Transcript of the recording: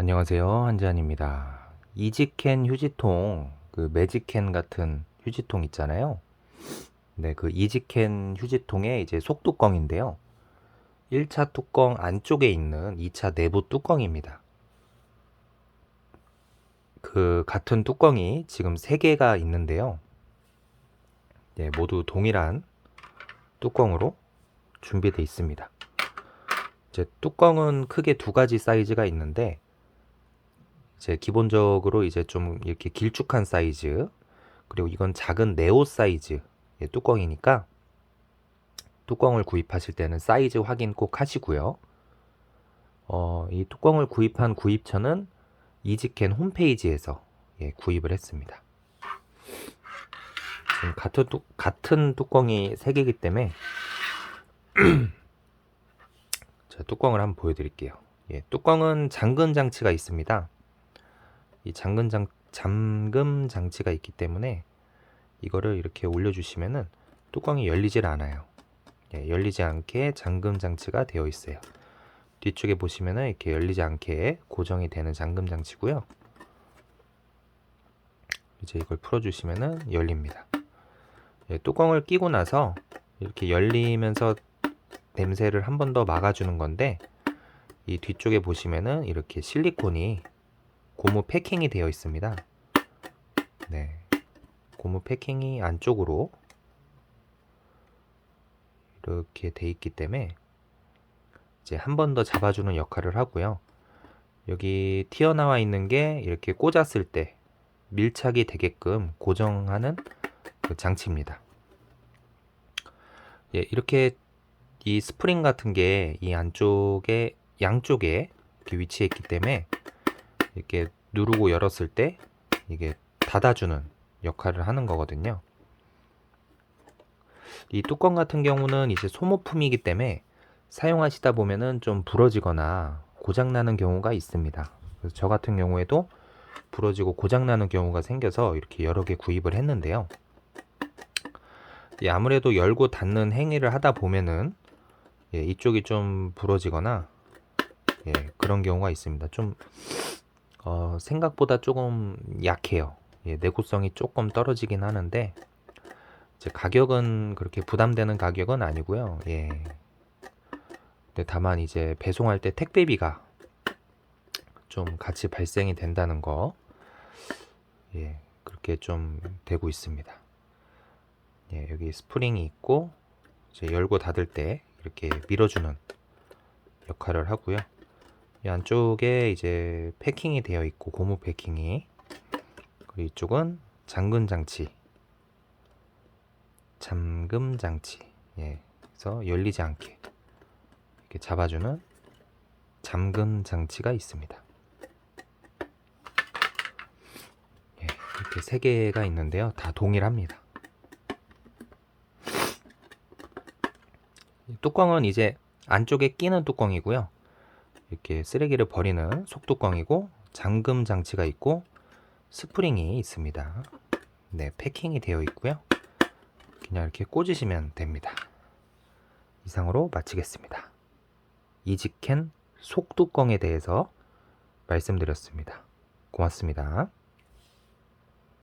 안녕하세요. 한지한입니다. 이지캔 휴지통, 그 매직캔 같은 휴지통 있잖아요. 네, 그 이지캔 휴지통의 이제 속뚜껑인데요. 1차 뚜껑 안쪽에 있는 2차 내부 뚜껑입니다. 그 같은 뚜껑이 지금 3개가 있는데요. 네, 모두 동일한 뚜껑으로 준비되어 있습니다. 이제 뚜껑은 크게 두 가지 사이즈가 있는데 이제 기본적으로 이제 좀 이렇게 길쭉한 사이즈 그리고 이건 작은 네오 사이즈 예, 뚜껑이니까 뚜껑을 구입하실 때는 사이즈 확인 꼭 하시고요. 어, 이 뚜껑을 구입한 구입처는 이지캔 홈페이지에서 예, 구입을 했습니다. 지금 같은, 뚜, 같은 뚜껑이 3개이기 때문에 자, 뚜껑을 한번 보여드릴게요. 예, 뚜껑은 잠금 장치가 있습니다. 이 잠금 장 잠금 장치가 있기 때문에 이거를 이렇게 올려주시면은 뚜껑이 열리질 않아요. 예, 열리지 않게 잠금 장치가 되어 있어요. 뒤쪽에 보시면은 이렇게 열리지 않게 고정이 되는 잠금 장치고요. 이제 이걸 풀어주시면은 열립니다. 예, 뚜껑을 끼고 나서 이렇게 열리면서 냄새를 한 번 더 막아주는 건데 이 뒤쪽에 보시면은 이렇게 실리콘이 고무 패킹이 되어 있습니다. 네. 고무 패킹이 안쪽으로 이렇게 돼 있기 때문에 이제 한 번 더 잡아주는 역할을 하고요. 여기 튀어나와 있는 게 이렇게 꽂았을 때 밀착이 되게끔 고정하는 그 장치입니다. 예, 이렇게 이 스프링 같은 게 이 안쪽에 양쪽에 이렇게 위치해 있기 때문에 이렇게 누르고 열었을 때 이게 닫아주는 역할을 하는 거거든요. 이 뚜껑 같은 경우는 이제 소모품이기 때문에 사용하시다 보면은 좀 부러지거나 고장나는 경우가 있습니다. 그래서 저 같은 경우에도 부러지고 고장나는 경우가 생겨서 이렇게 여러 개 구입을 했는데요. 예, 아무래도 열고 닫는 행위를 하다 보면은 예, 이쪽이 좀 부러지거나 예, 그런 경우가 있습니다. 좀 어, 생각보다 조금 약해요. 예, 내구성이 조금 떨어지긴 하는데 이제 가격은 그렇게 부담되는 가격은 아니고요. 예. 근데 다만 이제 배송할 때 택배비가 좀 같이 발생이 된다는 거, 예, 그렇게 좀 되고 있습니다. 예, 여기 스프링이 있고 이제 열고 닫을 때 이렇게 밀어주는 역할을 하고요. 이 안쪽에 이제 패킹이 되어 있고 고무 패킹이. 그리고 이쪽은 잠금 장치. 잠금 장치. 예. 그래서 열리지 않게 이렇게 잡아주는 잠금 장치가 있습니다. 예, 이렇게 세 개가 있는데요. 다 동일합니다. 뚜껑은 이제 안쪽에 끼는 뚜껑이고요 이렇게 쓰레기를 버리는 속뚜껑이고 잠금 장치가 있고 스프링이 있습니다. 네, 패킹이 되어 있고요. 그냥 이렇게 꽂으시면 됩니다. 이상으로 마치겠습니다. 이지캔 속뚜껑에 대해서 말씀드렸습니다. 고맙습니다.